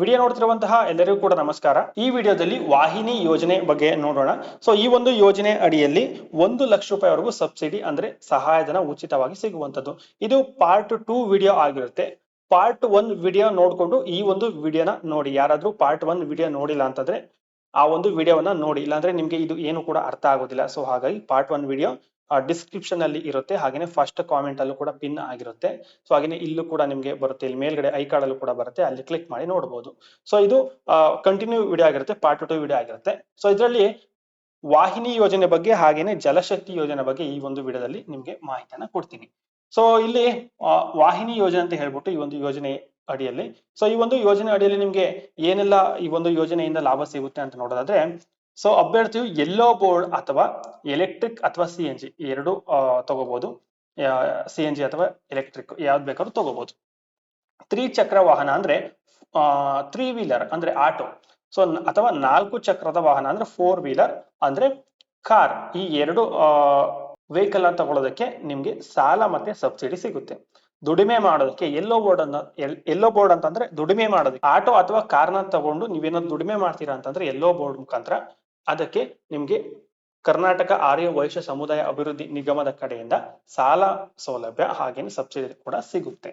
Video ನೋಡ್ತಿರುವಂತಹ ಎಲ್ಲರಿಗೂ ಕೂಡ ನಮಸ್ಕಾರ. ಈ ವಿಡಿಯೋದಲ್ಲಿ ವಾಹಿನಿ ಯೋಜನೆ ಬಗ್ಗೆ ನೋಡೋಣ. ಸೊ ಈ ಒಂದು ಯೋಜನೆ ಅಡಿಯಲ್ಲಿ ಒಂದು ಲಕ್ಷ ರೂಪಾಯಿವರೆಗೂ ಸಬ್ಸಿಡಿ ಅಂದ್ರೆ ಸಹಾಯಧನ ಉಚಿತವಾಗಿ ಸಿಗುವಂತದ್ದು ಇದು ಪಾರ್ಟ್ ಟೂ ವಿಡಿಯೋ ಆಗಿರುತ್ತೆ. ಪಾರ್ಟ್ ಒನ್ ವಿಡಿಯೋ ನೋಡ್ಕೊಂಡು ಈ ಒಂದು ವಿಡಿಯೋನ ನೋಡಿ. ಯಾರಾದ್ರೂ ಪಾರ್ಟ್ ಒನ್ ವಿಡಿಯೋ ನೋಡಿಲ್ಲ ಅಂತಂದ್ರೆ ಆ ಒಂದು ವಿಡಿಯೋವನ್ನ ನೋಡಿ. ಇಲ್ಲಾಂದ್ರೆ ನಿಮ್ಗೆ ಇದು ಏನು ಕೂಡ ಅರ್ಥ ಆಗೋದಿಲ್ಲ. ಸೊ ಹಾಗಾಗಿ ಪಾರ್ಟ್ ಒನ್ ವಿಡಿಯೋ ಡಿಸ್ಕ್ರಿಪ್ಷನ್ ಅಲ್ಲಿ ಇರುತ್ತೆ. ಹಾಗೇನೆ ಫಸ್ಟ್ ಕಾಮೆಂಟ್ ಅಲ್ಲೂ ಕೂಡ ಪಿನ್ ಆಗಿರುತ್ತೆ. ಸೊ ಹಾಗೆ ಇಲ್ಲೂ ಕೂಡ ನಿಮ್ಗೆ ಬರುತ್ತೆ. ಇಲ್ಲಿ ಮೇಲ್ಗಡೆ ಐ ಕಾರ್ಡ್ ಅಲ್ಲೂ ಕೂಡ ಬರುತ್ತೆ. ಅಲ್ಲಿ ಕ್ಲಿಕ್ ಮಾಡಿ ನೋಡಬಹುದು ಸೊ ಇದು ಕಂಟಿನ್ಯೂ ವಿಡಿಯೋ ಆಗಿರುತ್ತೆ. ಪಾರ್ಟ್ ಟು ವಿಡಿಯೋ ಆಗಿರುತ್ತೆ. ಸೊ ಇದರಲ್ಲಿ ವಾಹಿನಿ ಯೋಜನೆ ಬಗ್ಗೆ ಹಾಗೇನೆ ಜಲಶಕ್ತಿ ಯೋಜನೆ ಬಗ್ಗೆ ಈ ಒಂದು ವಿಡಿಯೋದಲ್ಲಿ ನಿಮ್ಗೆ ಮಾಹಿತಿಯನ್ನ ಕೊಡ್ತೀನಿ. ಸೊ ಇಲ್ಲಿ ವಾಹಿನಿ ಯೋಜನೆ ಅಂತ ಹೇಳ್ಬಿಟ್ಟು ಈ ಒಂದು ಯೋಜನೆ ಅಡಿಯಲ್ಲಿ. ಸೊ ಈ ಒಂದು ಯೋಜನೆ ಅಡಿಯಲ್ಲಿ ನಿಮ್ಗೆ ಏನೆಲ್ಲ ಈ ಒಂದು ಯೋಜನೆಯಿಂದ ಲಾಭ ಸಿಗುತ್ತೆ ಅಂತ ನೋಡೋದಾದ್ರೆ ಸೊ ಅಭ್ಯರ್ಥಿಯು ಎಲ್ಲೋ ಬೋರ್ಡ್ ಅಥವಾ ಎಲೆಕ್ಟ್ರಿಕ್ ಅಥವಾ ಸಿ ಎನ್ ಜಿ ಎರಡು ತಗೋಬಹುದು ಸಿ ಎನ್ ಜಿ ಅಥವಾ ಎಲೆಕ್ಟ್ರಿಕ್ ಯಾವ್ದು ಬೇಕಾದ್ರೂ ತಗೋಬಹುದು ತ್ರಿಚಕ್ರ ವಾಹನ ಅಂದ್ರೆ ತ್ರೀ ವೀಲರ್ ಅಂದ್ರೆ ಆಟೋ ಸೊ ಅಥವಾ ನಾಲ್ಕು ಚಕ್ರದ ವಾಹನ ಅಂದ್ರೆ ಫೋರ್ ವೀಲರ್ ಅಂದ್ರೆ ಕಾರ್ ಈ ಎರಡು ವೆಹಿಕಲ್ ಅನ್ನ ತಗೊಳ್ಳೋದಕ್ಕೆ ನಿಮ್ಗೆ ಸಾಲ ಮತ್ತೆ ಸಬ್ಸಿಡಿ ಸಿಗುತ್ತೆ. ದುಡಿಮೆ ಮಾಡೋದಕ್ಕೆ ಎಲ್ಲೋ ಬೋರ್ಡ್ ಅನ್ನ ಎಲ್ಲೋ ಬೋರ್ಡ್ ಅಂತಂದ್ರೆ ದುಡಿಮೆ ಮಾಡೋದಕ್ಕೆ. ಆಟೋ ಅಥವಾ ಕಾರ್ನ ತಗೊಂಡು ನೀವೇನೋ ದುಡಿಮೆ ಮಾಡ್ತೀರಾ ಅಂತಂದ್ರೆ ಎಲ್ಲೋ ಬೋರ್ಡ್ ಮುಖಾಂತರ ಅದಕ್ಕೆ ನಿಮ್ಗೆ ಕರ್ನಾಟಕ ಆರ್ಯ ವೈಶ್ಯ ಸಮುದಾಯ ಅಭಿವೃದ್ಧಿ ನಿಗಮದ ಕಡೆಯಿಂದ ಸಾಲ ಸೌಲಭ್ಯ ಹಾಗೇನೆ ಸಬ್ಸಿಡಿ ಕೂಡ ಸಿಗುತ್ತೆ.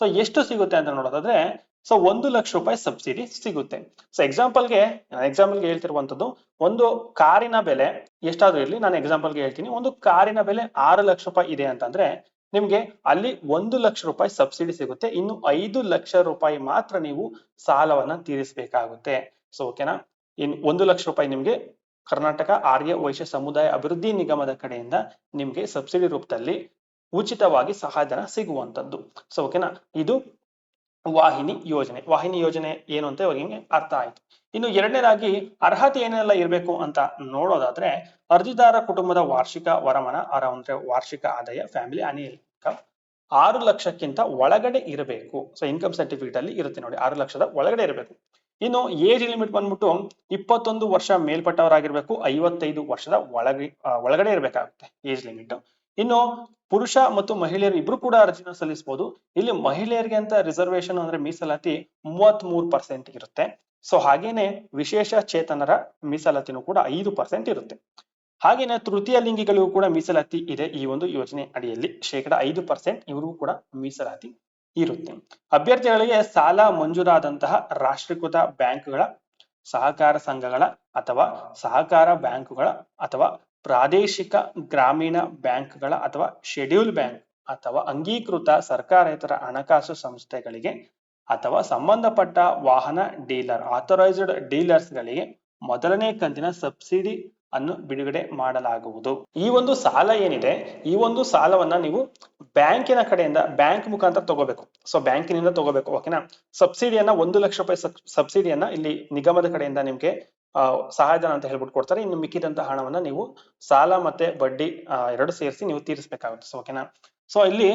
ಸೊ ಎಷ್ಟು ಸಿಗುತ್ತೆ ಅಂತ ನೋಡೋದಾದ್ರೆ ಸೊ ಒಂದು ಲಕ್ಷ ರೂಪಾಯಿ ಸಬ್ಸಿಡಿ ಸಿಗುತ್ತೆ. ಸೊ ಎಕ್ಸಾಂಪಲ್ಗೆ ಎಕ್ಸಾಂಪಲ್ಗೆ ಹೇಳ್ತಿರುವಂತದ್ದು ಒಂದು ಕಾರಿನ ಬೆಲೆ ಎಷ್ಟಾದ್ರೂ ಇರಲಿ, ನಾನು ಎಕ್ಸಾಂಪಲ್ಗೆ ಹೇಳ್ತೀನಿ. ಒಂದು ಕಾರಿನ ಬೆಲೆ ಆರು ಲಕ್ಷ ರೂಪಾಯಿ ಇದೆ ಅಂತಂದ್ರೆ, ನಿಮ್ಗೆ ಅಲ್ಲಿ ಒಂದು ಲಕ್ಷ ರೂಪಾಯಿ ಸಬ್ಸಿಡಿ ಸಿಗುತ್ತೆ. ಇನ್ನು ಐದು ಲಕ್ಷ ರೂಪಾಯಿ ಮಾತ್ರ ನೀವು ಸಾಲವನ್ನ ತೀರಿಸಬೇಕಾಗುತ್ತೆ. ಸೊ ಓಕೆನಾ ಇನ್ ಒಂದು ಲಕ್ಷ ರೂಪಾಯಿ ನಿಮ್ಗೆ ಕರ್ನಾಟಕ ಆರ್ಯ ವೈಶ್ಯ ಸಮುದಾಯ ಅಭಿವೃದ್ಧಿ ನಿಗಮದ ಕಡೆಯಿಂದ ನಿಮ್ಗೆ ಸಬ್ಸಿಡಿ ರೂಪದಲ್ಲಿ ಉಚಿತವಾಗಿ ಸಹಾಯಧನ ಸಿಗುವಂತದ್ದು ಸೊ ಓಕೆನಾ ಇದು ವಾಹಿನಿ ಯೋಜನೆ. ವಾಹಿನಿ ಯೋಜನೆ ಏನು ಅಂತ ಇವಾಗ ಅರ್ಥ ಆಯ್ತು. ಇನ್ನು ಎರಡನೇದಾಗಿ ಅರ್ಹತೆ ಏನೆಲ್ಲ ಇರಬೇಕು ಅಂತ ನೋಡೋದಾದ್ರೆ ಅರ್ಜಿದಾರ ಕುಟುಂಬದ ವಾರ್ಷಿಕ ವರಮಾನ ಅರ ಅಂದ್ರೆ ವಾರ್ಷಿಕ ಆದಾಯ ಫ್ಯಾಮಿಲಿ ಅನಿಲ್ ಆರು ಲಕ್ಷಕ್ಕಿಂತ ಒಳಗಡೆ ಇರಬೇಕು. ಸೊ ಇನ್ಕಮ್ ಸರ್ಟಿಫಿಕೇಟ್ ಅಲ್ಲಿ ಇರುತ್ತೆ ನೋಡಿ. ಆರು ಲಕ್ಷದ ಒಳಗಡೆ ಇರಬೇಕು. ಇನ್ನು ಏಜ್ ಲಿಮಿಟ್ ಬಂದ್ಬಿಟ್ಟು ಇಪ್ಪತ್ತೊಂದು ವರ್ಷ ಮೇಲ್ಪಟ್ಟವರಾಗಿರ್ಬೇಕು, ಐವತ್ತೈದು ವರ್ಷದ ಒಳಗೆ ಒಳಗಡೆ ಇರಬೇಕಾಗುತ್ತೆ ಏಜ್ ಲಿಮಿಟ್. ಇನ್ನು ಪುರುಷ ಮತ್ತು ಮಹಿಳೆಯರು ಇಬ್ರು ಕೂಡ ಅರ್ಜಿನ ಸಲ್ಲಿಸಬಹುದು ಇಲ್ಲಿ ಮಹಿಳೆಯರಿಗೆ ಅಂತ ರಿಸರ್ವೇಶನ್ ಅಂದ್ರೆ ಮೀಸಲಾತಿ ಮೂವತ್ತ್ ಮೂರು ಪರ್ಸೆಂಟ್ ಇರುತ್ತೆ. ಸೊ ಹಾಗೇನೆ ವಿಶೇಷ ಚೇತನರ ಮೀಸಲಾತಿನೂ ಕೂಡ ಐದು ಪರ್ಸೆಂಟ್ ಇರುತ್ತೆ. ಹಾಗೇನೆ ತೃತೀಯ ಲಿಂಗಿಗಳಿಗೂ ಕೂಡ ಮೀಸಲಾತಿ ಇದೆ ಈ ಒಂದು ಯೋಜನೆ ಅಡಿಯಲ್ಲಿ. ಶೇಕಡ ಐದು ಪರ್ಸೆಂಟ್ ಇವರಿಗೂ ಕೂಡ ಮೀಸಲಾತಿ ಇರುತ್ತೆ. ಅಭ್ಯರ್ಥಿಗಳಿಗೆ ಸಾಲ ಮಂಜೂರಾದಂತಹ ರಾಷ್ಟ್ರೀಕೃತ ಬ್ಯಾಂಕ್ಗಳ, ಸಹಕಾರ ಸಂಘಗಳ ಅಥವಾ ಸಹಕಾರ ಬ್ಯಾಂಕುಗಳ ಅಥವಾ ಪ್ರಾದೇಶಿಕ ಗ್ರಾಮೀಣ ಬ್ಯಾಂಕ್ಗಳ ಅಥವಾ ಶೆಡ್ಯೂಲ್ ಬ್ಯಾಂಕ್ ಅಥವಾ ಅಂಗೀಕೃತ ಸರ್ಕಾರೇತರ ಹಣಕಾಸು ಸಂಸ್ಥೆಗಳಿಗೆ ಅಥವಾ ಸಂಬಂಧಪಟ್ಟ ವಾಹನ ಡೀಲರ್ ಆಥರೈಸ್ಡ್ ಡೀಲರ್ಸ್ ಗಳಿಗೆ ಮೊದಲನೇ ಕಂತಿನ ಸಬ್ಸಿಡಿ ಅನ್ನು ಬಿಡುಗಡೆ ಮಾಡಲಾಗುವುದು. ಈ ಒಂದು ಸಾಲ ಏನಿದೆ, ಈ ಒಂದು ಸಾಲವನ್ನ ನೀವು ಬ್ಯಾಂಕಿನ ಕಡೆಯಿಂದ, ಬ್ಯಾಂಕ್ ಮುಖಾಂತರ ತಗೋಬೇಕು. ಸೊ ಬ್ಯಾಂಕಿನಿಂದ ತಗೋಬೇಕು ಓಕೆನಾ ಸಬ್ಸಿಡಿಯನ್ನ ಒಂದು ಲಕ್ಷ ರೂಪಾಯಿ ಸಬ್ಸಿಡಿಯನ್ನ ಇಲ್ಲಿ ನಿಗಮದ ಕಡೆಯಿಂದ ನಿಮ್ಗೆ ಸಹಾಯಧನ ಅಂತ ಹೇಳ್ಬಿಟ್ಟು ಕೊಡ್ತಾರೆ. ಇನ್ನು ಮಿಕ್ಕಿದಂತಹ ಹಣವನ್ನ ನೀವು ಸಾಲ ಮತ್ತೆ ಬಡ್ಡಿ ಎರಡು ಸೇರಿಸಿ ನೀವು ತೀರಿಸಬೇಕಾಗುತ್ತೆ. ಸೊ ಓಕೆನಾ ಸೊ ಇಲ್ಲಿ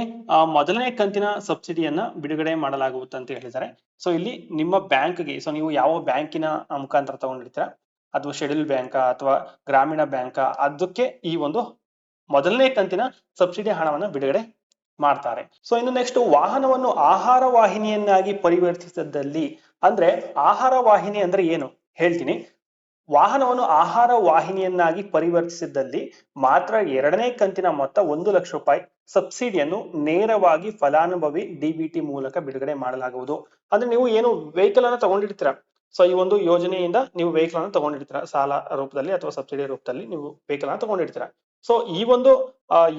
ಮೊದಲನೇ ಕಂತಿನ ಸಬ್ಸಿಡಿಯನ್ನ ಬಿಡುಗಡೆ ಮಾಡಲಾಗುವುದು ಅಂತ ಹೇಳಿದ್ದಾರೆ. ಸೊ ಇಲ್ಲಿ ನಿಮ್ಮ ಬ್ಯಾಂಕ್ಗೆ ಸೊ ನೀವು ಯಾವ ಬ್ಯಾಂಕಿನ ಮುಖಾಂತರ ತಗೊಂಡಿರ್ತೀರಾ? ಅಥವಾ ಶೆಡ್ಯೂಲ್ ಬ್ಯಾಂಕ ಅಥವಾ ಗ್ರಾಮೀಣ ಬ್ಯಾಂಕ ಅದಕ್ಕೆ ಈ ಒಂದು ಮೊದಲನೇ ಕಂತಿನ ಸಬ್ಸಿಡಿ ಹಣವನ್ನ ಬಿಡುಗಡೆ ಮಾಡ್ತಾರೆ. ಸೊ ಇನ್ನು ನೆಕ್ಸ್ಟ್ ವಾಹನವನ್ನು ಆಹಾರ ವಾಹಿನಿಯನ್ನಾಗಿ ಪರಿವರ್ತಿಸಿದಲ್ಲಿ ಅಂದ್ರೆ ಆಹಾರ ವಾಹಿನಿ ಅಂದ್ರೆ ಏನು? ಹೇಳ್ತೀನಿ. ವಾಹನವನ್ನು ಆಹಾರ ವಾಹಿನಿಯನ್ನಾಗಿ ಪರಿವರ್ತಿಸಿದ್ದಲ್ಲಿ ಮಾತ್ರ ಎರಡನೇ ಕಂತಿನ ಮೊತ್ತ ಒಂದು ಲಕ್ಷ ರೂಪಾಯಿ ಸಬ್ಸಿಡಿಯನ್ನು ನೇರವಾಗಿ ಫಲಾನುಭವಿ ಡಿಬಿಟಿ ಮೂಲಕ ಬಿಡುಗಡೆ ಮಾಡಲಾಗುವುದು. ಅಂದ್ರೆ ನೀವು ಏನು ವೆಹಿಕಲ್ ಅನ್ನ ತಗೊಂಡಿರ್ತೀರಾ ಸೊ ಈ ಒಂದು ಯೋಜನೆಯಿಂದ ನೀವು ವೆಹಿಕಲ್ ಅನ್ನು ತಗೊಂಡಿರ್ತೀರಾ, ಸಾಲ ರೂಪದಲ್ಲಿ ಅಥವಾ ಸಬ್ಸಿಡಿ ರೂಪದಲ್ಲಿ ನೀವು ವೆಹಿಕಲ್ ಅನ್ನ ತಗೊಂಡಿರ್ತೀರಾ. ಸೊ ಈ ಒಂದು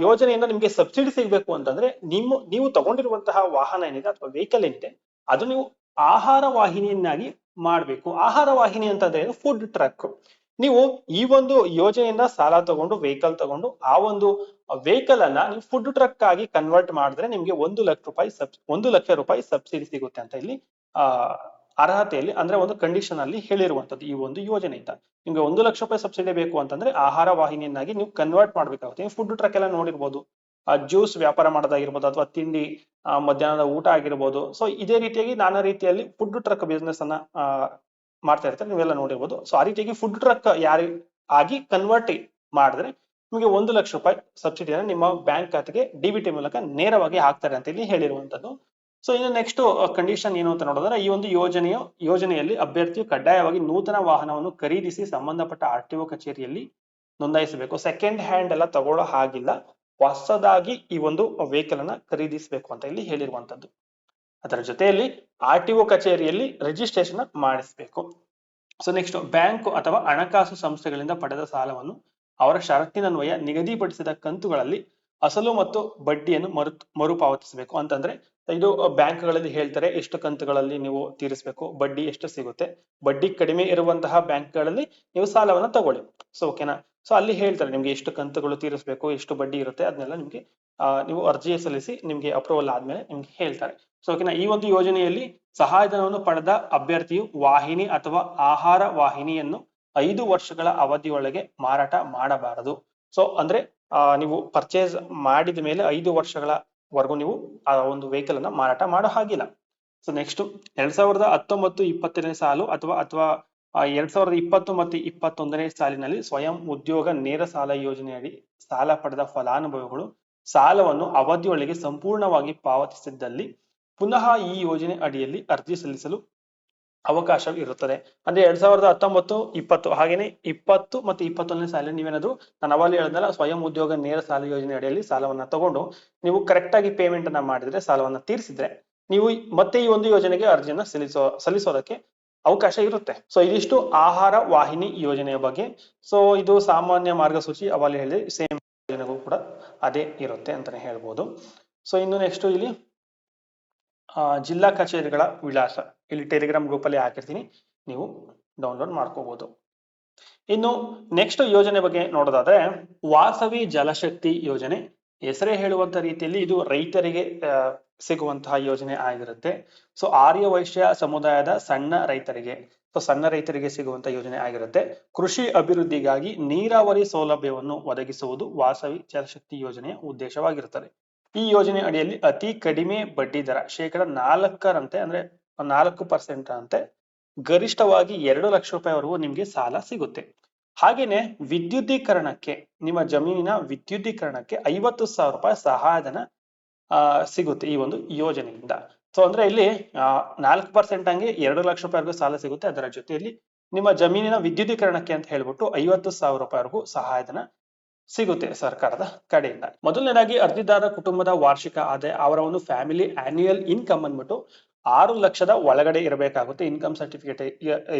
ಯೋಜನೆಯಿಂದ ನಿಮಗೆ ಸಬ್ಸಿಡಿ ಸಿಗಬೇಕು ಅಂತಂದ್ರೆ ನಿಮ್ಮ, ನೀವು ತಗೊಂಡಿರುವಂತಹ ವಾಹನ ಏನಿದೆ ಅಥವಾ ವೆಹಿಕಲ್ ಏನಿದೆ, ಅದು ನೀವು ಆಹಾರ ವಾಹಿನಿಯನ್ನಾಗಿ ಮಾಡಬೇಕು. ಆಹಾರ ವಾಹಿನಿ ಅಂತಂದ್ರೆ ಫುಡ್ ಟ್ರಕ್ ನೀವು ಈ ಒಂದು ಯೋಜನೆಯಿಂದ ಸಾಲ ತಗೊಂಡು ವೆಹಿಕಲ್ ತಗೊಂಡು, ಆ ಒಂದು ವೆಹಿಕಲ್ ಅನ್ನ ನೀವು ಫುಡ್ ಟ್ರಕ್ ಆಗಿ ಕನ್ವರ್ಟ್ ಮಾಡಿದ್ರೆ ನಿಮ್ಗೆ ಒಂದು ಲಕ್ಷ ರೂಪಾಯಿ, ಸಬ್, ಒಂದು ಲಕ್ಷ ರೂಪಾಯಿ ಸಬ್ಸಿಡಿ ಸಿಗುತ್ತೆ ಅಂತ ಇಲ್ಲಿ, ಆ ಅರ್ಹತೆಯಲ್ಲಿ ಅಂದ್ರೆ ಒಂದು ಕಂಡೀಷನ್ ಅಲ್ಲಿ ಹೇಳಿರುವಂತದ್ದು ಈ ಒಂದು ಯೋಜನೆ ಯೋಜನೆಯಿಂದ ನಿಮ್ಗೆ ಒಂದು ಲಕ್ಷ ರೂಪಾಯಿ ಸಬ್ಸಿಡಿ ಬೇಕು ಅಂತಂದ್ರೆ ಆಹಾರ ವಾಹಿನಿಯನ್ನಾಗಿ ನೀವು ಕನ್ವರ್ಟ್ ಮಾಡ್ಬೇಕಾಗುತ್ತೆ. ಫುಡ್ ಟ್ರಕ್ ಎಲ್ಲ ನೋಡಿರ್ಬೋದು. ಜ್ಯೂಸ್ ವ್ಯಾಪಾರ ಮಾಡೋದಾಗಿರ್ಬೋದು ಅಥವಾ ತಿಂಡಿ ಮಧ್ಯಾಹ್ನದ ಊಟ ಆಗಿರ್ಬೋದು. ಸೊ ಇದೇ ರೀತಿಯಾಗಿ ನಾನಾ ರೀತಿಯಲ್ಲಿ ಫುಡ್ ಟ್ರಕ್ ಬಿಸ್ನೆಸ್ ಅನ್ನ ಮಾಡ್ತಾ ಇರ್ತಾರೆ. ನೀವೆಲ್ಲ ನೋಡಿರ್ಬೋದು. ಸೊ ಆ ರೀತಿಯಾಗಿ ಫುಡ್ ಟ್ರಕ್ ಯಾರಿ ಆಗಿ ಕನ್ವರ್ಟ್ ಮಾಡಿದ್ರೆ ನಿಮಗೆ ಒಂದು ಲಕ್ಷ ರೂಪಾಯಿ ಸಬ್ಸಿಡಿಯನ್ನು ನಿಮ್ಮ ಬ್ಯಾಂಕ್ ಖಾತೆಗೆ ಡಿಬಿಟಿ ಮೂಲಕ ನೇರವಾಗಿ ಹಾಕ್ತಾರೆ ಅಂತ ಇಲ್ಲಿ ಹೇಳಿರುವಂತದ್ದು ಸೊ ಇನ್ನು ನೆಕ್ಸ್ಟ್ ಕಂಡೀಷನ್ ಏನು ಅಂತ ನೋಡಿದ್ರೆ, ಈ ಒಂದು ಯೋಜನೆಯ, ಯೋಜನೆಯಲ್ಲಿ ಅಭ್ಯರ್ಥಿಯು ಕಡ್ಡಾಯವಾಗಿ ನೂತನ ವಾಹನವನ್ನು ಖರೀದಿಸಿ ಸಂಬಂಧಪಟ್ಟ ಆರ್ ಟಿ ಕಚೇರಿಯಲ್ಲಿ ನೋಂದಾಯಿಸಬೇಕು. ಸೆಕೆಂಡ್ ಹ್ಯಾಂಡ್ ಎಲ್ಲ ತಗೊಳ್ಳೋ ಹಾಗಿಲ್ಲ. ಹೊಸದಾಗಿ ಈ ಒಂದು ವೆಹಿಕಲ್ ಅನ್ನ ಖರೀದಿಸಬೇಕು ಅಂತ ಇಲ್ಲಿ ಹೇಳಿರುವಂತದ್ದು ಅದರ ಜೊತೆಯಲ್ಲಿ ಆರ್ ಟಿ ಕಚೇರಿಯಲ್ಲಿ ರಿಜಿಸ್ಟ್ರೇಷನ್ ಮಾಡಿಸಬೇಕು. ಸೊ ನೆಕ್ಸ್ಟ್ ಬ್ಯಾಂಕ್ ಅಥವಾ ಹಣಕಾಸು ಸಂಸ್ಥೆಗಳಿಂದ ಪಡೆದ ಸಾಲವನ್ನು ಅವರ ಷರತ್ತಿನನ್ವಯ ನಿಗದಿಪಡಿಸಿದ ಕಂತುಗಳಲ್ಲಿ ಅಸಲು ಮತ್ತು ಬಡ್ಡಿಯನ್ನು ಮರು, ಮರುಪಾವತಿಸಬೇಕು. ಅಂತಂದ್ರೆ ಇದು ಬ್ಯಾಂಕ್ಗಳಲ್ಲಿ ಹೇಳ್ತಾರೆ ಎಷ್ಟು ಕಂತುಗಳಲ್ಲಿ ನೀವು ತೀರಿಸಬೇಕು? ಬಡ್ಡಿ ಎಷ್ಟು ಸಿಗುತ್ತೆ? ಬಡ್ಡಿ ಕಡಿಮೆ ಇರುವಂತಹ ಬ್ಯಾಂಕ್ಗಳಲ್ಲಿ ನೀವು ಸಾಲವನ್ನ ತಗೊಳ್ಳಿ. ಸೊ ಓಕೆನಾ ಸೊ ಅಲ್ಲಿ ಹೇಳ್ತಾರೆ ನಿಮ್ಗೆ ಎಷ್ಟು ಕಂತುಗಳು ತೀರಿಸಬೇಕು, ಎಷ್ಟು ಬಡ್ಡಿ ಇರುತ್ತೆ ಅದನ್ನೆಲ್ಲ ನಿಮ್ಗೆ ನೀವು ಅರ್ಜಿ ಸಲ್ಲಿಸಿ ನಿಮ್ಗೆ ಅಪ್ರೂವಲ್ ಆದ್ಮೇಲೆ ನಿಮ್ಗೆ ಹೇಳ್ತಾರೆ. ಸೊ ಓಕೆನಾ ಈ ಒಂದು ಯೋಜನೆಯಲ್ಲಿ ಸಹಾಯಧನವನ್ನು ಪಡೆದ ಅಭ್ಯರ್ಥಿಯು ವಾಹಿನಿ ಅಥವಾ ಆಹಾರ ವಾಹಿನಿಯನ್ನು ಐದು ವರ್ಷಗಳ ಅವಧಿಯೊಳಗೆ ಮಾರಾಟ ಮಾಡಬಾರದು. ಸೊ ಅಂದ್ರೆ ನೀವು ಪರ್ಚೇಸ್ ಮಾಡಿದ ಮೇಲೆ ಐದು ವರ್ಷಗಳವರೆಗೂ ನೀವು ಆ ಒಂದು ವೆಹಿಕಲ್ ಅನ್ನ ಮಾರಾಟ ಮಾಡೋ ಹಾಗಿಲ್ಲ. ಸೊ ನೆಕ್ಸ್ಟ್ ಎರಡ್ ಸಾವಿರದ ಹತ್ತೊಂಬತ್ತು ಇಪ್ಪತ್ತನೇ ಸಾಲು ಅಥವಾ ಅಥವಾ ಎರಡ್ ಸಾವಿರದ ಇಪ್ಪತ್ತು ಮತ್ತು ಇಪ್ಪತ್ತೊಂದನೇ ಸಾಲಿನಲ್ಲಿ ಸ್ವಯಂ ಉದ್ಯೋಗ ನೇರ ಸಾಲ ಯೋಜನೆಯಡಿ ಸಾಲ ಪಡೆದ ಫಲಾನುಭವಿಗಳು ಸಾಲವನ್ನು ಅವಧಿಯೊಳಗೆ ಸಂಪೂರ್ಣವಾಗಿ ಪಾವತಿಸಿದ್ದಲ್ಲಿ ಪುನಃ ಈ ಯೋಜನೆ ಅಡಿಯಲ್ಲಿ ಅರ್ಜಿ ಸಲ್ಲಿಸಲು ಅವಕಾಶವಿರುತ್ತದೆ ಅಂದ್ರೆ ಎರಡ್ ಸಾವಿರದ ಹತ್ತೊಂಬತ್ತು, ಇಪ್ಪತ್ತು, ಹಾಗೇನೆ ಇಪ್ಪತ್ತು ಮತ್ತು ಇಪ್ಪತ್ತೊಂದನೇ ಸಾಲಿನಲ್ಲಿ ನೀವೇನಾದ್ರು ನಾನು ಅವಾಗ ಹೇಳಿದ್ನಲ್ಲ, ಸ್ವಯಂ ಉದ್ಯೋಗ ನೇರ ಸಾಲ ಯೋಜನೆ ಅಡಿಯಲ್ಲಿ ಸಾಲವನ್ನ ತಗೊಂಡು ನೀವು ಕರೆಕ್ಟ್ ಆಗಿ ಪೇಮೆಂಟ್ ಅನ್ನ ಮಾಡಿದ್ರೆ ಸಾಲವನ್ನ ತೀರಿಸಿದ್ರೆ ನೀವು ಮತ್ತೆ ಈ ಒಂದು ಯೋಜನೆಗೆ ಅರ್ಜಿಯನ್ನ ಸಲ್ಲಿಸೋ, ಸಲ್ಲಿಸೋದಕ್ಕೆ ಅವಕಾಶ ಇರುತ್ತೆ. ಸೊ ಇದಿಷ್ಟು ಆಹಾರ ವಾಹಿನಿ ಯೋಜನೆಯ ಬಗ್ಗೆ. ಸೊ ಇದು ಸಾಮಾನ್ಯ ಮಾರ್ಗಸೂಚಿ ಅವಾಗ ಹೇಳಿದ್ರೆ ಸೇಮ್ ಯೋಜನೆಗೂ ಕೂಡ ಅದೇ ಇರುತ್ತೆ ಅಂತಾನೆ ಹೇಳ್ಬೋದು. ಸೊ ಇನ್ನು ನೆಕ್ಸ್ಟ್ ಇಲ್ಲಿ ಜಿಲ್ಲಾ ಕಚೇರಿಗಳ ವಿಳಾಸ. ಇಲ್ಲಿ ಟೆಲಿಗ್ರಾಮ್ ಗ್ರೂಪ್ ಅಲ್ಲಿ ಹಾಕಿರ್ತೀನಿ. ನೀವು ಡೌನ್ಲೋಡ್ ಮಾಡ್ಕೋಬಹುದು ಇನ್ನು ನೆಕ್ಸ್ಟ್ ಯೋಜನೆ ಬಗ್ಗೆ ನೋಡೋದಾದ್ರೆ, ವಾಸವಿ ಜಲಶಕ್ತಿ ಯೋಜನೆ. ಹೆಸರೇ ಹೇಳುವಂತ ರೀತಿಯಲ್ಲಿ ಇದು ರೈತರಿಗೆ ಸಿಗುವಂತಹ ಯೋಜನೆ ಆಗಿರುತ್ತೆ. ಸೊ ಆರ್ಯ ವೈಶ್ಯ ಸಮುದಾಯದ ಸಣ್ಣ ರೈತರಿಗೆ ಸೊ ಸಣ್ಣ ರೈತರಿಗೆ ಸಿಗುವಂತಹ ಯೋಜನೆ ಆಗಿರುತ್ತೆ. ಕೃಷಿ ಅಭಿವೃದ್ಧಿಗಾಗಿ ನೀರಾವರಿ ಸೌಲಭ್ಯವನ್ನು ಒದಗಿಸುವುದು ವಾಸವಿ ಜಲಶಕ್ತಿ ಯೋಜನೆಯ ಉದ್ದೇಶವಾಗಿರುತ್ತದೆ. ಈ ಯೋಜನೆ ಅಡಿಯಲ್ಲಿ ಅತಿ ಕಡಿಮೆ ಬಡ್ಡಿ ದರ ಶೇಕಡ ನಾಲ್ಕರಂತೆ ಅಂದ್ರೆ ನಾಲ್ಕು ಪರ್ಸೆಂಟ್ ಅಂತೆ ಗರಿಷ್ಠವಾಗಿ ಎರಡು ಲಕ್ಷ ರೂಪಾಯಿವರೆಗೂ ನಿಮ್ಗೆ ಸಾಲ ಸಿಗುತ್ತೆ. ಹಾಗೇನೆ ವಿದ್ಯುದೀಕರಣಕ್ಕೆ ನಿಮ್ಮ ಜಮೀನಿನ ವಿದ್ಯುದೀಕರಣಕ್ಕೆ ಐವತ್ತು ಸಾವಿರ ರೂಪಾಯಿ ಸಹಾಯಧನ ಸಿಗುತ್ತೆ ಈ ಒಂದು ಯೋಜನೆಯಿಂದ. ಸೊ ಅಂದ್ರೆ ಇಲ್ಲಿ ನಾಲ್ಕು ಪರ್ಸೆಂಟ್ ಹಂಗೆ ಎರಡು ಲಕ್ಷ ರೂಪಾಯಿವರೆಗೂ ಸಾಲ ಸಿಗುತ್ತೆ. ಅದರ ಜೊತೆಯಲ್ಲಿ ನಿಮ್ಮ ಜಮೀನಿನ ವಿದ್ಯುದೀಕರಣಕ್ಕೆ ಅಂತ ಹೇಳ್ಬಿಟ್ಟು ಐವತ್ತು ಸಾವಿರ ರೂಪಾಯಿವರೆಗೂ ಸಹಾಯಧನ ಸಿಗುತ್ತೆ ಸರ್ಕಾರದ ಕಡೆಯಿಂದ. ಮೊದಲನೇದಾಗಿ ಅರ್ಜಿದಾರ ಕುಟುಂಬದ ವಾರ್ಷಿಕ ಆದಾಯ ಅವರ ಒಂದು ಫ್ಯಾಮಿಲಿ ಆನ್ಯುಯಲ್ ಇನ್ಕಮ್ ಅಂದ್ಬಿಟ್ಟು ಆರು ಲಕ್ಷದ ಒಳಗಡೆ ಇರಬೇಕಾಗುತ್ತೆ. ಇನ್ಕಮ್ ಸರ್ಟಿಫಿಕೇಟ್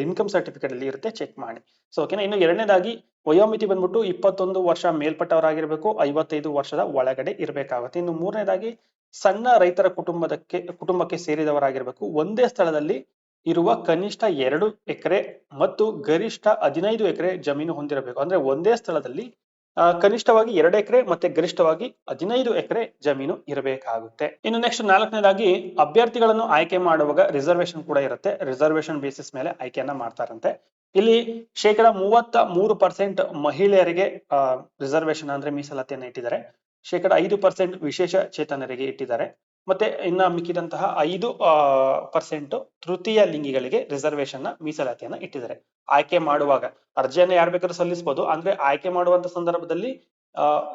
ಇನ್ಕಮ್ ಸರ್ಟಿಫಿಕೇಟ್ ಅಲ್ಲಿ ಇರುತ್ತೆ. ಚೆಕ್ ಮಾಡಿ. ಸೊ ಓಕೆನಾ ಇನ್ನು ಎರಡನೇದಾಗಿ ವಯೋಮಿತಿ ಬಂದ್ಬಿಟ್ಟು ಇಪ್ಪತ್ತೊಂದು ವರ್ಷ ಮೇಲ್ಪಟ್ಟವರಾಗಿರ್ಬೇಕು. ಐವತ್ತೈದು ವರ್ಷದ ಒಳಗಡೆ ಇರಬೇಕಾಗುತ್ತೆ. ಇನ್ನು ಮೂರನೇದಾಗಿ ಸಣ್ಣ ರೈತರ ಕುಟುಂಬದಕ್ಕೆ, ಕುಟುಂಬಕ್ಕೆ ಸೇರಿದವರಾಗಿರ್ಬೇಕು. ಒಂದೇ ಸ್ಥಳದಲ್ಲಿ ಇರುವ ಕನಿಷ್ಠ ಎರಡು ಎಕರೆ ಮತ್ತು ಗರಿಷ್ಠ ಹದಿನೈದು ಎಕರೆ ಜಮೀನು ಹೊಂದಿರಬೇಕು. ಅಂದ್ರೆ ಒಂದೇ ಸ್ಥಳದಲ್ಲಿ ಕನಿಷ್ಠವಾಗಿ ಎರಡು ಎಕರೆ ಮತ್ತೆ ಗರಿಷ್ಠವಾಗಿ ಹದಿನೈದು ಎಕರೆ ಜಮೀನು ಇರಬೇಕಾಗುತ್ತೆ. ಇನ್ನು ನೆಕ್ಸ್ಟ್ ನಾಲ್ಕನೇದಾಗಿ ಅಭ್ಯರ್ಥಿಗಳನ್ನು ಆಯ್ಕೆ ಮಾಡುವಾಗ ರಿಸರ್ವೇಶನ್ ಕೂಡ ಇರುತ್ತೆ. ರಿಸರ್ವೇಶನ್ ಬೇಸಿಸ್ ಮೇಲೆ ಆಯ್ಕೆಯನ್ನ ಮಾಡ್ತಾರಂತೆ. ಇಲ್ಲಿ ಶೇಕಡ ಮೂವತ್ತ ಮೂರು ಪರ್ಸೆಂಟ್ ಮಹಿಳೆಯರಿಗೆ ರಿಸರ್ವೇಶನ್ ಅಂದ್ರೆ ಮೀಸಲಾತಿಯನ್ನು ಇಟ್ಟಿದ್ದಾರೆ. ಶೇಕಡ ಐದು ಪರ್ಸೆಂಟ್ ವಿಶೇಷ ಚೇತನರಿಗೆ ಇಟ್ಟಿದ್ದಾರೆ. ಮತ್ತೆ ಇನ್ನ ಮಿಕ್ಕಿದಂತಹ ಐದು ಪರ್ಸೆಂಟ್ ತೃತೀಯ ಲಿಂಗಿಗಳಿಗೆ ರಿಸರ್ವೇಶನ್ ಮೀಸಲಾತಿಯನ್ನ ಇಟ್ಟಿದ್ದಾರೆ. ಆಯ್ಕೆ ಮಾಡುವಾಗ ಅರ್ಜಿಯನ್ನ ಯಾರು ಬೇಕಾದ್ರೂ ಸಲ್ಲಿಸಬಹುದು ಅಂದ್ರೆ ಆಯ್ಕೆ ಮಾಡುವಂತ ಸಂದರ್ಭದಲ್ಲಿ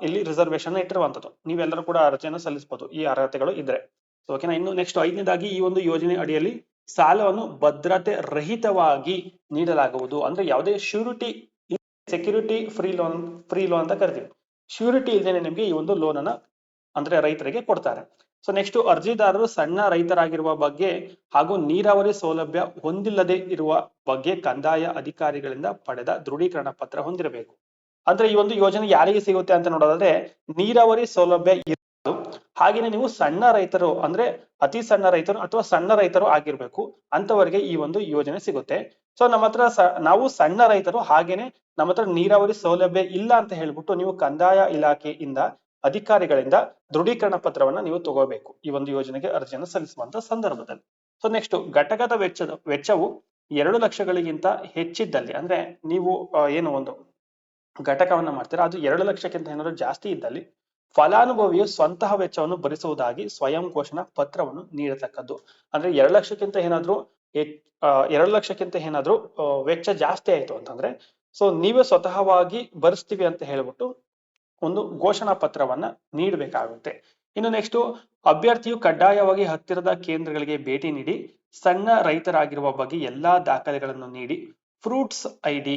ಇಲ್ಲಿ ರಿಸರ್ವೇಶನ್ ಇಟ್ಟಿರುವಂತದ್ದು. ನೀವೆಲ್ಲರೂ ಕೂಡ ಅರ್ಜಿಯನ್ನು ಸಲ್ಲಿಸಬಹುದು ಈ ಅರ್ಹತೆಗಳು ಇದ್ರೆ. ಓಕೆನಾ ಇನ್ನು ನೆಕ್ಸ್ಟ್ ಐದನೇದಾಗಿ ಈ ಒಂದು ಯೋಜನೆ ಅಡಿಯಲ್ಲಿ ಸಾಲವನ್ನು ಭದ್ರತೆ ರಹಿತವಾಗಿ ನೀಡಲಾಗುವುದು. ಅಂದ್ರೆ ಯಾವುದೇ surety security free loan free loan ಅಂತ ಕರಿತೀವಿ. ಶ್ಯೂರಿಟಿ ಇಲ್ಲದೇನೆ ನಿಮ್ಗೆ ಈ ಒಂದು ಲೋನ್ ಅನ್ನ ಅಂದ್ರೆ ರೈತರಿಗೆ ಕೊಡ್ತಾರೆ. ಸೊ ನೆಕ್ಸ್ಟ್ ಅರ್ಜಿದಾರರು ಸಣ್ಣ ರೈತರಾಗಿರುವ ಬಗ್ಗೆ ಹಾಗೂ ನೀರಾವರಿ ಸೌಲಭ್ಯ ಹೊಂದಿಲ್ಲದೆ ಇರುವ ಬಗ್ಗೆ ಕಂದಾಯ ಅಧಿಕಾರಿಗಳಿಂದ ಪಡೆದ ದೃಢೀಕರಣ ಪತ್ರ ಹೊಂದಿರಬೇಕು. ಅಂದ್ರೆ ಈ ಒಂದು ಯೋಜನೆ ಯಾರಿಗೆ ಸಿಗುತ್ತೆ ಅಂತ ನೋಡೋದಾದ್ರೆ ನೀರಾವರಿ ಸೌಲಭ್ಯ ಇರೋದು ಹಾಗೇನೆ ನೀವು ಸಣ್ಣ ರೈತರು ಅಂದ್ರೆ ಅತಿ ಸಣ್ಣ ರೈತರು ಅಥವಾ ಸಣ್ಣ ರೈತರು ಆಗಿರ್ಬೇಕು ಅಂತವರಿಗೆ ಈ ಒಂದು ಯೋಜನೆ ಸಿಗುತ್ತೆ. ಸೊ ನಮ್ಮ ಹತ್ರ ನಾವು ಸಣ್ಣ ರೈತರು ಹಾಗೇನೆ ನಮ್ಮ ಹತ್ರ ನೀರಾವರಿ ಸೌಲಭ್ಯ ಇಲ್ಲ ಅಂತ ಹೇಳ್ಬಿಟ್ಟು ನೀವು ಕಂದಾಯ ಇಲಾಖೆಯಿಂದ ಅಧಿಕಾರಿಗಳಿಂದ ದೃಢೀಕರಣ ಪತ್ರವನ್ನ ನೀವು ತಗೋಬೇಕು ಈ ಒಂದು ಯೋಜನೆಗೆ ಅರ್ಜಿಯನ್ನು ಸಲ್ಲಿಸುವಂತ ಸಂದರ್ಭದಲ್ಲಿ. ಸೊ ನೆಕ್ಸ್ಟ್ ಘಟಕದ ವೆಚ್ಚದ, ವೆಚ್ಚವು ಎರಡು ಲಕ್ಷಗಳಿಗಿಂತ ಹೆಚ್ಚಿದ್ದಲ್ಲಿ ಅಂದ್ರೆ ನೀವು ಏನು ಒಂದು ಘಟಕವನ್ನ ಮಾಡ್ತೀರಾ, ಅದು ಎರಡು ಲಕ್ಷಕ್ಕಿಂತ ಏನಾದ್ರು ಜಾಸ್ತಿ ಇದ್ದಲ್ಲಿ ಫಲಾನುಭವಿಯು ಸ್ವಂತಹ ವೆಚ್ಚವನ್ನು ಭರಿಸುವುದಾಗಿ ಸ್ವಯಂ ಘೋಷಣಾ ಪತ್ರವನ್ನು ನೀಡತಕ್ಕದ್ದು. ಅಂದ್ರೆ ಎರಡು ಲಕ್ಷಕ್ಕಿಂತ ಏನಾದ್ರು ಎರಡು ಲಕ್ಷಕ್ಕಿಂತ ಏನಾದ್ರು ವೆಚ್ಚ ಜಾಸ್ತಿ ಆಯ್ತು ಅಂತಂದ್ರೆ, ಸೊ, ನೀವೇ ಸ್ವತಃವಾಗಿ ಭರಿಸ್ತೀವಿ ಅಂತ ಹೇಳ್ಬಿಟ್ಟು ಒಂದು ಘೋಷಣಾ ಪತ್ರವನ್ನ ನೀಡಬೇಕಾಗುತ್ತೆ. ಇನ್ನು ನೆಕ್ಸ್ಟ್ ಅಭ್ಯರ್ಥಿಯು ಕಡ್ಡಾಯವಾಗಿ ಹತ್ತಿರದ ಕೇಂದ್ರಗಳಿಗೆ ಭೇಟಿ ನೀಡಿ ಸಣ್ಣ ರೈತರಾಗಿರುವ ಬಗ್ಗೆ ಎಲ್ಲಾ ದಾಖಲೆಗಳನ್ನು ನೀಡಿ ಫ್ರೂಟ್ಸ್ ಐಡಿ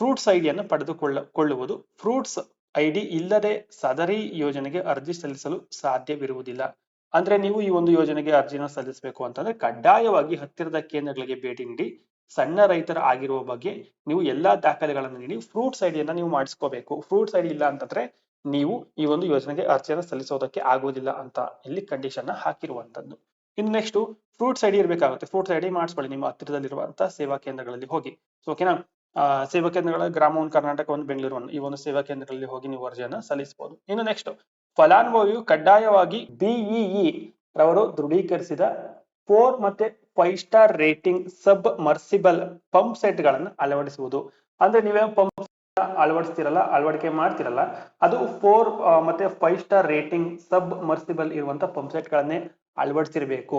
ಫ್ರೂಟ್ಸ್ ಐಡಿಯನ್ನು ಪಡೆದುಕೊಳ್ಳುವುದು ಫ್ರೂಟ್ಸ್ ಐಡಿ ಇಲ್ಲದೆ ಸದರಿ ಯೋಜನೆಗೆ ಅರ್ಜಿ ಸಲ್ಲಿಸಲು ಸಾಧ್ಯವಿರುವುದಿಲ್ಲ. ಅಂದ್ರೆ ನೀವು ಈ ಒಂದು ಯೋಜನೆಗೆ ಅರ್ಜಿನ ಸಲ್ಲಿಸಬೇಕು ಅಂತಂದ್ರೆ ಕಡ್ಡಾಯವಾಗಿ ಹತ್ತಿರದ ಕೇಂದ್ರಗಳಿಗೆ ಭೇಟಿ ನೀಡಿ ಸಣ್ಣ ರೈತರ ಆಗಿರುವ ಬಗ್ಗೆ ನೀವು ಎಲ್ಲಾ ದಾಖಲೆಗಳನ್ನು ನೀಡಿ ಫ್ರೂಟ್ಸ್ ಐಡಿಯನ್ನ ನೀವು ಮಾಡಿಸ್ಕೋಬೇಕು. ಫ್ರೂಟ್ಸ್ ಐಡಿ ಇಲ್ಲ ಅಂತಂದ್ರೆ ನೀವು ಈ ಒಂದು ಯೋಜನೆಗೆ ಅರ್ಜಿಯನ್ನು ಸಲ್ಲಿಸೋದಕ್ಕೆ ಆಗುವುದಿಲ್ಲ ಅಂತ ಇಲ್ಲಿ ಕಂಡೀಷನ್ ಹಾಕಿರುವಂತದ್ದು. ಇನ್ನು ನೆಕ್ಸ್ಟ್ ಫ್ರೂಟ್ಸ್ ಐಡಿ ಇರಬೇಕಾಗುತ್ತೆ. ಫ್ರೂಟ್ಸ್ ಐಡಿ ಮಾಡಿಸ್ಕೊಳ್ಳಿ. ನಿಮ್ಮ ಹತ್ತಿರದಲ್ಲಿರುವಂತಹ ಸೇವಾ ಕೇಂದ್ರಗಳಲ್ಲಿ ಹೋಗಿ. ಓಕೆನಾ ಸೇವಾ ಕೇಂದ್ರಗಳ ಗ್ರಾಮ ಒಂದು ಕರ್ನಾಟಕ ಒಂದು ಬೆಂಗಳೂರು ಒಂದು ಈ ಒಂದು ಸೇವಾ ಕೇಂದ್ರಗಳಲ್ಲಿ ಹೋಗಿ ನೀವು ಅರ್ಜಿಯನ್ನು ಸಲ್ಲಿಸಬಹುದು ಇನ್ನು ನೆಕ್ಸ್ಟ್ ಫಲಾನುಭವಿಯು ಕಡ್ಡಾಯವಾಗಿ ಬಿಇಇ ರವರು ದೃಢೀಕರಿಸಿದ ಫೋರ್ ಮತ್ತೆ five star rating submersible pump set ಗಳನ್ನ ಅಳವಡಿಸುವುದು. ಅಂದ್ರೆ ನೀವೇ ಪಂಪ್ ಅಳವಡಿಸ್ತಿರಲ್ಲ, ಅಳವಡಿಕೆ ಮಾಡ್ತಿರಲ್ಲ, ಅದು ಫೋರ್ ಮತ್ತೆ five star rating submersible ಇರುವಂತ ಪಂಪ್ ಸೆಟ್ ಗಳನ್ನೇ ಅಳವಡಿಸಿರ್ಬೇಕು.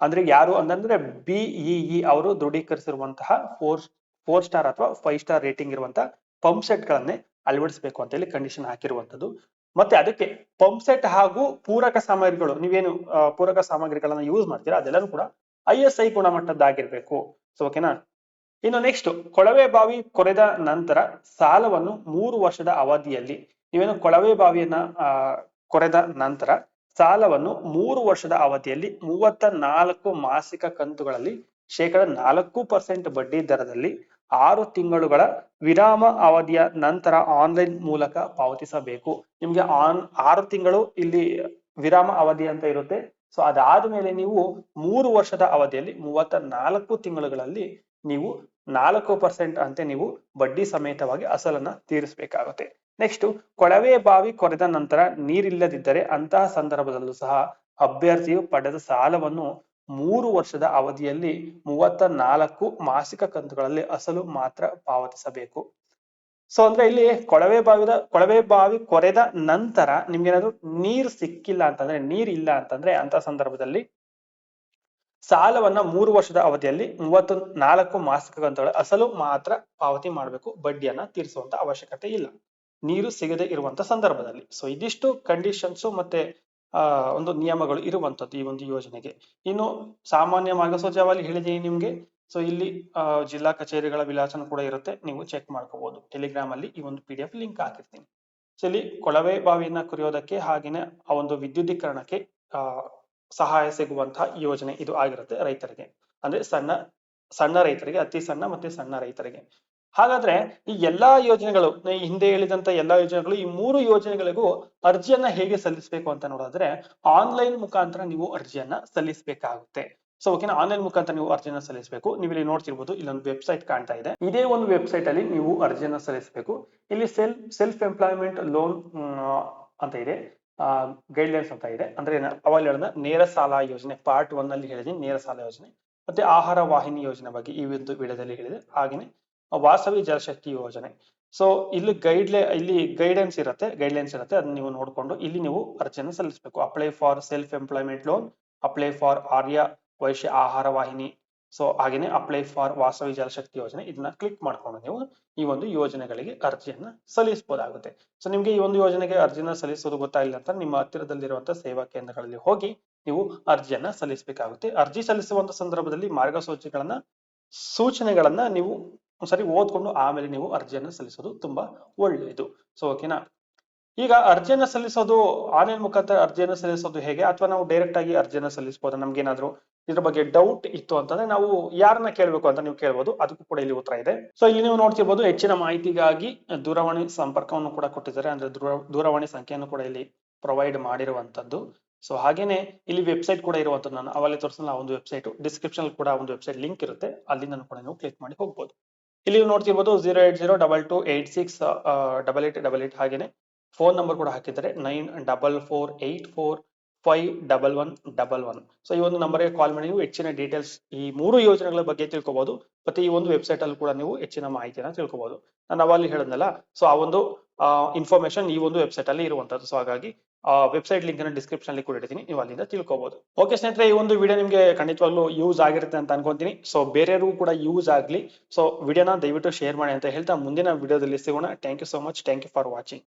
ಅಂದ್ರೆ ಯಾರು ಅಂತಂದ್ರೆ ಬಿಇಇ ಅವರು ದೃಢೀಕರಿಸಿರುವಂತಹ ಫೋರ್ ಫೋರ್ ಸ್ಟಾರ್ ಅಥವಾ ಫೈವ್ ಸ್ಟಾರ್ ರೇಟಿಂಗ್ ಇರುವಂತಹ ಪಂಪ್ ಸೆಟ್ ಗಳನ್ನೇ ಅಳವಡಿಸಬೇಕು ಅಂತ ಹೇಳಿ ಕಂಡೀಷನ್ ಹಾಕಿರುವಂತದ್ದು ಮತ್ತೆ ಅದಕ್ಕೆ ಪಂಪ್ ಸೆಟ್ ಹಾಗೂ ಪೂರಕ ಸಾಮಗ್ರಿಗಳು, ನೀವೇನು ಪೂರಕ ಸಾಮಗ್ರಿಗಳನ್ನ ಯೂಸ್ ಮಾಡ್ತೀರಾ? ಅದೆಲ್ಲರೂ ಕೂಡ ಐ ಎಸ್ ಐ ಗುಣಮಟ್ಟದ್ದಾಗಿರ್ಬೇಕು. ಸೊ ಓಕೆನಾ ಇನ್ನು ನೆಕ್ಸ್ಟ್ ಕೊಳವೆ ಬಾವಿ ಕೊರೆದ ನಂತರ ಸಾಲವನ್ನು ಮೂರು ವರ್ಷದ ಅವಧಿಯಲ್ಲಿ, ನೀವೇನು ಕೊಳವೆ ಬಾವಿಯನ್ನ ಕೊರೆದ ನಂತರ ಸಾಲವನ್ನು ಮೂರು ವರ್ಷದ ಅವಧಿಯಲ್ಲಿ ಮೂವತ್ತ ನಾಲ್ಕು ಮಾಸಿಕ ಕಂತುಗಳಲ್ಲಿ ಶೇಕಡ ನಾಲ್ಕು ಪರ್ಸೆಂಟ್ ಬಡ್ಡಿ ದರದಲ್ಲಿ ಆರು ತಿಂಗಳುಗಳ ವಿರಾಮ ಅವಧಿಯ ನಂತರ ಆನ್ಲೈನ್ ಮೂಲಕ ಪಾವತಿಸಬೇಕು. ನಿಮ್ಗೆ ಆನ್, ಆರು ತಿಂಗಳು ಇಲ್ಲಿ ವಿರಾಮ ಅವಧಿ ಅಂತ ಇರುತ್ತೆ. ಸೊ ಅದಾದ್ಮೇಲೆ ನೀವು ಮೂರು ವರ್ಷದ ಅವಧಿಯಲ್ಲಿ ಮೂವತ್ತ ನಾಲ್ಕು ತಿಂಗಳುಗಳಲ್ಲಿ ನೀವು ನಾಲ್ಕು ಪರ್ಸೆಂಟ್ ಅಂತೆ ನೀವು ಬಡ್ಡಿ ಸಮೇತವಾಗಿ ಅಸಲನ್ನ ತೀರಿಸಬೇಕಾಗುತ್ತೆ. ನೆಕ್ಸ್ಟ್ ಕೊಳವೆ ಬಾವಿ ಕೊರೆದ ನಂತರ ನೀರಿಲ್ಲದಿದ್ದರೆ ಅಂತಹ ಸಂದರ್ಭದಲ್ಲೂ ಸಹ ಅಭ್ಯರ್ಥಿಯು ಪಡೆದ ಸಾಲವನ್ನು ಮೂರು ವರ್ಷದ ಅವಧಿಯಲ್ಲಿ ಮೂವತ್ತ ನಾಲ್ಕು ಮಾಸಿಕ ಕಂತುಗಳಲ್ಲಿ ಅಸಲು ಮಾತ್ರ ಪಾವತಿಸಬೇಕು. ಸೊ ಅಂದ್ರೆ ಇಲ್ಲಿ ಕೊಳವೆ ಬಾವಿದ, ಕೊಳವೆ ಬಾವಿ ಕೊರೆದ ನಂತರ ನಿಮ್ಗೆ ಏನಾದ್ರು ನೀರ್ ಸಿಕ್ಕಿಲ್ಲ ಅಂತಂದ್ರೆ, ನೀರ್ ಇಲ್ಲ ಅಂತಂದ್ರೆ ಅಂತ ಸಂದರ್ಭದಲ್ಲಿ ಸಾಲವನ್ನ ಮೂರು ವರ್ಷದ ಅವಧಿಯಲ್ಲಿ ಮೂವತ್ತು ನಾಲ್ಕು ಮಾಸಿಕ ಕಂತುಗಳ ಅಸಲು ಮಾತ್ರ ಪಾವತಿ ಮಾಡಬೇಕು, ಬಡ್ಡಿಯನ್ನ ತೀರಿಸುವಂತ ಅವಶ್ಯಕತೆ ಇಲ್ಲ. ನೀರು ಸಿಗದೆ ಇರುವಂತ ಸಂದರ್ಭದಲ್ಲಿ. ಸೊ ಇದಿಷ್ಟು ಕಂಡೀಷನ್ಸ್ ಮತ್ತೆ ಒಂದು ನಿಯಮಗಳು ಇರುವಂತದ್ದು ಈ ಒಂದು ಯೋಜನೆಗೆ. ಇನ್ನು ಸಾಮಾನ್ಯ ಮಾರ್ಗಸೂಚಿಯಾಗಿ ಹೇಳಿದೀನಿ ನಿಮ್ಗೆ? ಸೊ ಇಲ್ಲಿ ಜಿಲ್ಲಾ ಕಚೇರಿಗಳ ವಿಳಾಸನ ಕೂಡ ಇರುತ್ತೆ. ನೀವು ಚೆಕ್ ಮಾಡ್ಕೋಬಹುದು ಟೆಲಿಗ್ರಾಮ್ ಅಲ್ಲಿ ಈ ಒಂದು ಪಿ ಡಿ ಎಫ್ ಲಿಂಕ್ ಹಾಕಿರ್ತೀನಿ. ಸೊ ಇಲ್ಲಿ ಕೊಳವೆ ಬಾವಿಯನ್ನ ಕುರಿಯೋದಕ್ಕೆ ಹಾಗೇನೆ ಆ ಒಂದು ವಿದ್ಯುದೀಕರಣಕ್ಕೆ ಸಹಾಯ ಸಿಗುವಂತಹ ಯೋಜನೆ ಇದು ಆಗಿರುತ್ತೆ ರೈತರಿಗೆ. ಅಂದ್ರೆ ಸಣ್ಣ ಸಣ್ಣ ರೈತರಿಗೆ, ಅತಿ ಸಣ್ಣ ಮತ್ತೆ ಸಣ್ಣ ರೈತರಿಗೆ. ಹಾಗಾದ್ರೆ ಈ ಎಲ್ಲಾ ಯೋಜನೆಗಳು ಹಿಂದೆ ಹೇಳಿದಂತ ಎಲ್ಲಾ ಯೋಜನೆಗಳು, ಈ ಮೂರು ಯೋಜನೆಗಳಿಗೂ ಅರ್ಜಿಯನ್ನ ಹೇಗೆ ಸಲ್ಲಿಸಬೇಕು ಅಂತ ನೋಡಿದ್ರೆ ಆನ್ಲೈನ್ ಮುಖಾಂತರ ನೀವು ಅರ್ಜಿಯನ್ನ ಸಲ್ಲಿಸಬೇಕಾಗುತ್ತೆ. ಸೊ ಓಕೆನಾ ಆನ್ಲೈನ್ ಮುಖಾಂತರ ನೀವು ಅರ್ಜಿಯನ್ನ ಸಲ್ಲಿಸಬೇಕು. ನೀವು ಇಲ್ಲಿ ನೋಡ್ತಿರ್ಬೋದು, ಇಲ್ಲೊಂದು ವೆಬ್ಸೈಟ್ ಕಾಣ್ತಾ ಇದೆ. ಇದೇ ಒಂದು ವೆಬ್ಸೈಟ್ ಅಲ್ಲಿ ನೀವು ಅರ್ಜಿಯನ್ನ ಸಲ್ಲಿಸಬೇಕು. ಇಲ್ಲಿ ಸೆಲ್ಫ್ ಸೆಲ್ಫ್ ಎಂಪ್ಲಾಯ್ಮೆಂಟ್ ಲೋನ್ ಅಂತ ಇದೆ. ಗೈಡ್ಲೈನ್ಸ್ ಅಂತ ಇದೆ. ಅಂದ್ರೆ ಅವಾಗ ಹೇಳಿದ ನೇರ ಸಾಲ ಯೋಜನೆ ಪಾರ್ಟ್ ಒನ್ ಅಲ್ಲಿ ಹೇಳಿದೀನಿ, ನೇರ ಸಾಲ ಯೋಜನೆ. ಮತ್ತೆ ಆಹಾರ ವಾಹಿನಿ ಯೋಜನೆ ಬಗ್ಗೆ ಈ ಒಂದು ವಿಡಿಯೋದಲ್ಲಿ ಹೇಳಿದೆ. ಹಾಗೇನೆ ವಾಸವಿ ಜಲಶಕ್ತಿ ಯೋಜನೆ. ಸೊ ಇಲ್ಲಿ ಗೈಡ್ಲೆ ಇಲ್ಲಿ ಗೈಡೆನ್ಸ್ ಇರುತ್ತೆ ಗೈಡ್ಲೈನ್ಸ್ ಇರುತ್ತೆ ಅದನ್ನ ನೀವು ನೋಡ್ಕೊಂಡು ಇಲ್ಲಿ ನೀವು ಅರ್ಜಿಯನ್ನು ಸಲ್ಲಿಸಬೇಕು. Apply for self employment loan apply for Arya Vaishya Ahara Vahini. So ಹಾಗೇನೆ ಅಪ್ಲೈ ಫಾರ್ ವಾಸವಿ ಜಲಶಕ್ತಿ ಯೋಜನೆ ಇದನ್ನ ಕ್ಲಿಕ್ ಮಾಡ್ಕೊಂಡು ನೀವು ಈ ಒಂದು ಯೋಜನೆಗಳಿಗೆ ಅರ್ಜಿಯನ್ನ ಸಲ್ಲಿಸಬಹುದಾಗುತ್ತೆ ಸೊ ನಿಮಗೆ ಈ ಒಂದು ಯೋಜನೆಗೆ ಅರ್ಜಿನ ಸಲ್ಲಿಸೋದು ಗೊತ್ತಾಗಿಲ್ಲ ಅಂತ ನಿಮ್ಮ ಹತ್ತಿರದಲ್ಲಿರುವಂತಹ ಸೇವಾ ಕೇಂದ್ರಗಳಲ್ಲಿ ಹೋಗಿ ನೀವು ಅರ್ಜಿಯನ್ನ ಸಲ್ಲಿಸಬೇಕಾಗುತ್ತೆ. ಅರ್ಜಿ ಸಲ್ಲಿಸುವಂತ ಸಂದರ್ಭದಲ್ಲಿ ಮಾರ್ಗಸೂಚಿಗಳನ್ನ, ಸೂಚನೆಗಳನ್ನ ನೀವು ಒಂದ್ಸರಿ ಓದ್ಕೊಂಡು ಆಮೇಲೆ ನೀವು ಅರ್ಜಿಯನ್ನು ಸಲ್ಲಿಸೋದು ತುಂಬಾ ಒಳ್ಳೆಯದು. ಸೊ ಓಕೆನಾ ಈಗ ಅರ್ಜಿಯನ್ನು ಸಲ್ಲಿಸೋದು, ಆನ್ಲೈನ್ ಮುಖಾಂತರ ಅರ್ಜಿಯನ್ನು ಸಲ್ಲಿಸೋದು ಹೇಗೆ? ಅಥವಾ ನಾವು ಡೈರೆಕ್ಟ್ ಆಗಿ ಅರ್ಜಿಯನ್ನು ಸಲ್ಲಿಸಬಹುದು ನಮ್ಗೆ ಏನಾದ್ರು ಇದ್ರ ಬಗ್ಗೆ ಡೌಟ್ ಇತ್ತು ಅಂತಂದ್ರೆ ನಾವು ಯಾರನ್ನ ಕೇಳಬೇಕು ಅಂತ ನೀವು ಕೇಳಬಹುದು ಅದಕ್ಕೂ ಕೂಡ ಇಲ್ಲಿ ಉತ್ತರ ಇದೆ. ಸೊ ಇಲ್ಲಿ ನೀವು ನೋಡ್ತಿರ್ಬೋದು ಹೆಚ್ಚಿನ ಮಾಹಿತಿಗಾಗಿ ದೂರವಾಣಿ ಸಂಪರ್ಕವನ್ನು ಕೂಡ ಕೊಟ್ಟಿದ್ದಾರೆ. ಅಂದ್ರೆ ದೂರವಾಣಿ ಸಂಖ್ಯೆಯನ್ನು ಕೂಡ ಇಲ್ಲಿ ಪ್ರೊವೈಡ್ ಮಾಡಿರುವಂತದ್ದು ಸೊ ಹಾಗೇನೆ ಇಲ್ಲಿ ವೆಬ್ಸೈಟ್ ಕೂಡ ಇರುವಂತದ್ದು ನಾನು. ಅವಲ್ಲಿ ತೋರಿಸಲು ಒಂದು ವೆಬ್ಸೈಟ್ ಡಿಸ್ಕ್ರಿಪ್ಷನ್ ಕೂಡ ಒಂದು ವೆಬ್ಸೈಟ್ ಲಿಂಕ್ ಇರುತ್ತೆ. ಅಲ್ಲಿಂದ ಕೂಡ ನೀವು ಕ್ಲಿಕ್ ಮಾಡಿ ಹೋಗ್ಬೋದು. ಇಲ್ಲಿ ನೀವು ನೋಡ್ತಿರ್ಬೋದು zero eight zero double two eight six double eight double eight ಹಾಗೆ ಫೋನ್ ನಂಬರ್ ಕೂಡ ಹಾಕಿದ್ದಾರೆ. Nine double four eight four five double one double one so ಈ ಒಂದು ನಂಬರ್ಗೆ ಕಾಲ್ ಮಾಡಿ ನೀವು ಹೆಚ್ಚಿನ ಡೀಟೇಲ್ಸ್ ಈ ಮೂರು ಯೋಜನೆಗಳ ಬಗ್ಗೆ ತಿಳ್ಕೊಬಹುದು ಮತ್ತೆ ಈ ಒಂದು ವೆಬ್ಸೈಟ್ ಅಲ್ಲಿ ಕೂಡ ನೀವು ಹೆಚ್ಚಿನ ಮಾಹಿತಿಯನ್ನ ತಿಳ್ಕೊಬಹುದು ನಾನು ಅವಲ್ಲಿ ಹೇಳಿದ್ನಲ್ಲ ಸೊ ಆ ಒಂದು ಇನ್ಫಾರ್ಮೇಶನ್ ಈ ಒಂದು ವೆಬ್ಸೈಟ್ ಅಲ್ಲಿ ಇರುವಂತದ್ದು. ಸೊ ಹಾಗಾಗಿ ವೆಬ್ಸೈಟ್ ಲಿಂಕ್ ಅನ್ನು ಡಿಸ್ಕ್ರಿಪ್ಷನ್ ಅಲ್ಲಿ ಕೂಡ ಇಡ್ತೀನಿ ನೀವು ಅಲ್ಲಿಂದ ತಿಳ್ಕೊಬಹುದು ಓಕೆ ಸ್ನೇಹಿತರೆ, ಈ ಒಂದು ವಿಡಿಯೋ ನಿಮಗೆ ಖಂಡಿತವಾಗ್ಲೂ ಯೂಸ್ ಆಗಿರುತ್ತೆ ಅಂತ ಅನ್ಕೊಂತೀನಿ. ಸೊ ಬೇರೆಯವ್ರಿಗೂ ಕೂಡ ಯೂಸ್ ಆಗ್ಲಿ. ಸೊ ವಿಡಿಯೋನ ದಯವಿಟ್ಟು ಶೇರ್ ಮಾಡಿ ಅಂತ ಹೇಳ್ತಾ ಮುಂದಿನ ವಿಡಿಯೋದಲ್ಲಿ ಸಿಗೋಣ. Thank you so much thank you for watching